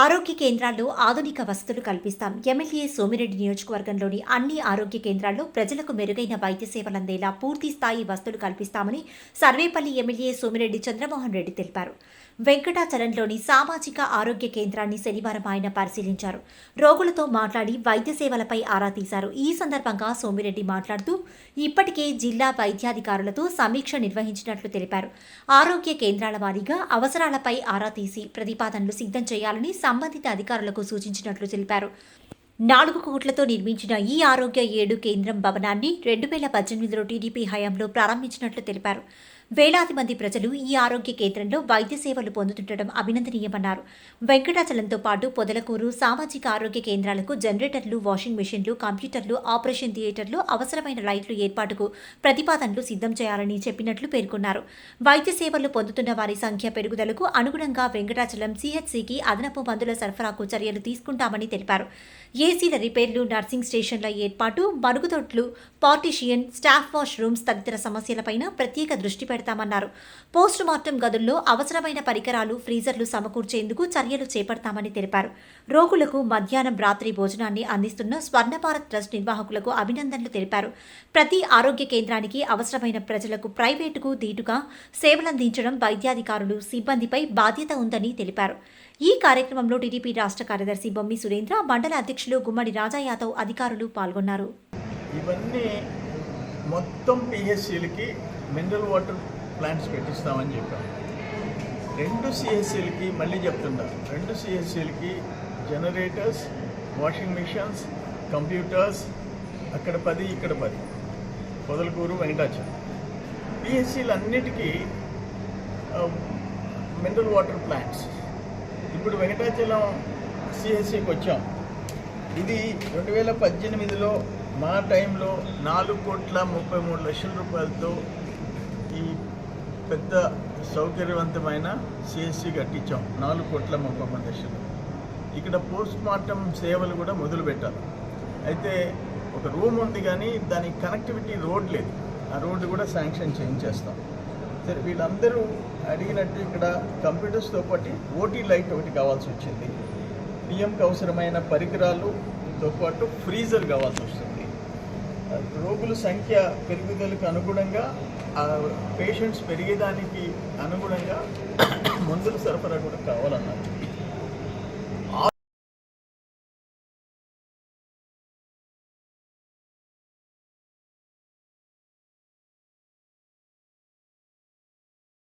ఆరోగ్య కేంద్రాల్లో ఆధునిక వసతులు కల్పిస్తాం. ఎమ్మెల్యే సోమిరెడ్డి నియోజకవర్గంలోని అన్ని ఆరోగ్య కేంద్రాల్లో ప్రజలకు మెరుగైన వైద్య సేవలు అందేలా పూర్తి స్థాయి వసతులు కల్పిస్తామని సర్వేపల్లి ఎమ్మెల్యే సోమిరెడ్డి చంద్రమోహన్ రెడ్డి తెలిపారు. వెంకటాచలంలోని సామాజిక ఆరోగ్య కేంద్రాన్ని శనివారం ఆయన పరిశీలించారు. రోగులతో మాట్లాడి వైద్య సేవలపై ఆరా తీశారు. ఈ సందర్భంగా సోమిరెడ్డి మాట్లాడుతూ ఇప్పటికే జిల్లా వైద్యాధికారులతో సమీక్ష నిర్వహించినట్లు తెలిపారు. ఆరోగ్య కేంద్రాల వారీగా అవసరాలపై ఆరా తీసి ప్రతిపాదనలు సిద్ధం చేయాలని సంబంధిత అధికారులకు సూచించినట్లు తెలిపారు. నాలుగు కోట్లతో నిర్మించిన ఈ ఆరోగ్య ఏడు కేంద్రం భవనాన్ని రెండు వేల పద్దెనిమిదిలో టీడీపీ హయాంలో ప్రారంభించినట్లు తెలిపారు. వేలాది మంది ప్రజలు ఈ ఆరోగ్య కేంద్రంలో వైద్య సేవలు పొందుతుండటం అభినందనీయమన్నారు. వెంకటాచలంతో పాటు పొదలకూరు సామాజిక ఆరోగ్య కేంద్రాలకు జనరేటర్లు వాషింగ్ మెషిన్లు కంప్యూటర్లు ఆపరేషన్ థియేటర్లు అవసరమైన లైట్లు ఏర్పాటుకు ప్రతిపాదనలు సిద్ధం చేయాలని చెప్పినట్లు పేర్కొన్నారు. వైద్య సేవలు పొందుతున్న వారి సంఖ్య పెరుగుదలకు అనుగుణంగా వెంకటాచలం సిహెచ్సికి అదనపు మందుల సరఫరాకు చర్యలు తీసుకుంటామని తెలిపారు. ఏసీల రిపేర్లు నర్సింగ్ స్టేషన్ల ఏర్పాటు మరుగుదొడ్లు పార్టీషియన్ స్టాఫ్ వాష్ రూమ్స్ తదితర సమస్యలపైన ప్రత్యేక దృష్టి పెడతామన్నారు. పోస్ట్ మార్టం గదుల్లో అవసరమైన పరికరాలు ఫ్రీజర్లు సమకూర్చేందుకు చర్యలు చేపడతామని తెలిపారు. రోగులకు మధ్యాహ్నం రాత్రి భోజనాన్ని అందిస్తున్న స్వర్ణ భారత్ ట్రస్ట్ నిర్వాహకులకు అభినందనలు తెలిపారు. ప్రతి ఆరోగ్య కేంద్రానికి అవసరమైన ప్రజలకు ప్రైవేటుకు దీటుగా సేవలందించడం వైద్యాధికారులు సిబ్బందిపై బాధ్యత ఉందని తెలిపారు. ఈ కార్యక్రమంలో టీడీపీ రాష్ట్ర కార్యదర్శి బొమ్మి సురేంద్ర మండల అధ్యక్షులు గుమ్మడి రాజా యాదవ్ అధికారులు పాల్గొన్నారు. ఇవన్నీ మొత్తం పిహెచ్సిలకి మినరల్ వాటర్ ప్లాంట్స్ పెట్టిస్తామని చెప్పాం రెండు సిఎస్సీలకి మళ్ళీ చెప్తున్నా రెండు సిఎస్సీలకి జనరేటర్స్ వాషింగ్ మిషన్స్ కంప్యూటర్స్ అక్కడ పది ఇక్కడ పది. పొదలకూరు వెంకటాచలం. పిహెచ్సిలు అన్నిటికీ మినరల్ వాటర్ ప్లాంట్స్. ఇప్పుడు వెంకటాచలం సిఎస్సికి వచ్చాం ఇది రెండు వేల పద్దెనిమిదిలో మా టైంలో నాలుగు కోట్ల ముప్పై మూడు లక్షల రూపాయలతో ఈ పెద్ద సౌకర్యవంతమైన సిఎస్సి కట్టించాం. నాలుగు కోట్ల ముప్పై మంది లక్షలు ఇక్కడ పోస్ట్ మార్టం సేవలు కూడా మొదలుపెట్టాలి అయితే ఒక రూమ్ ఉంది కానీ దానికి కనెక్టివిటీ రోడ్ లేదు. ఆ రోడ్డు కూడా శాంక్షన్ చేయించేస్తాం. సరే వీళ్ళందరూ అడిగినట్టు ఇక్కడ కంప్యూటర్స్తో పాటు ఓటీ లైట్ ఒకటి కావాల్సి వచ్చింది. పిఎంకి అవసరమైన పరికరాలుతో పాటు ఫ్రీజర్ కావాల్సి వస్తుంది. రోగుల సంఖ్య పెరుగుదలకు అనుగుణంగా ఆ పేషెంట్స్ పెరిగేదానికి అనుగుణంగా మందుల సరఫరా కూడా కావాలన్నారు.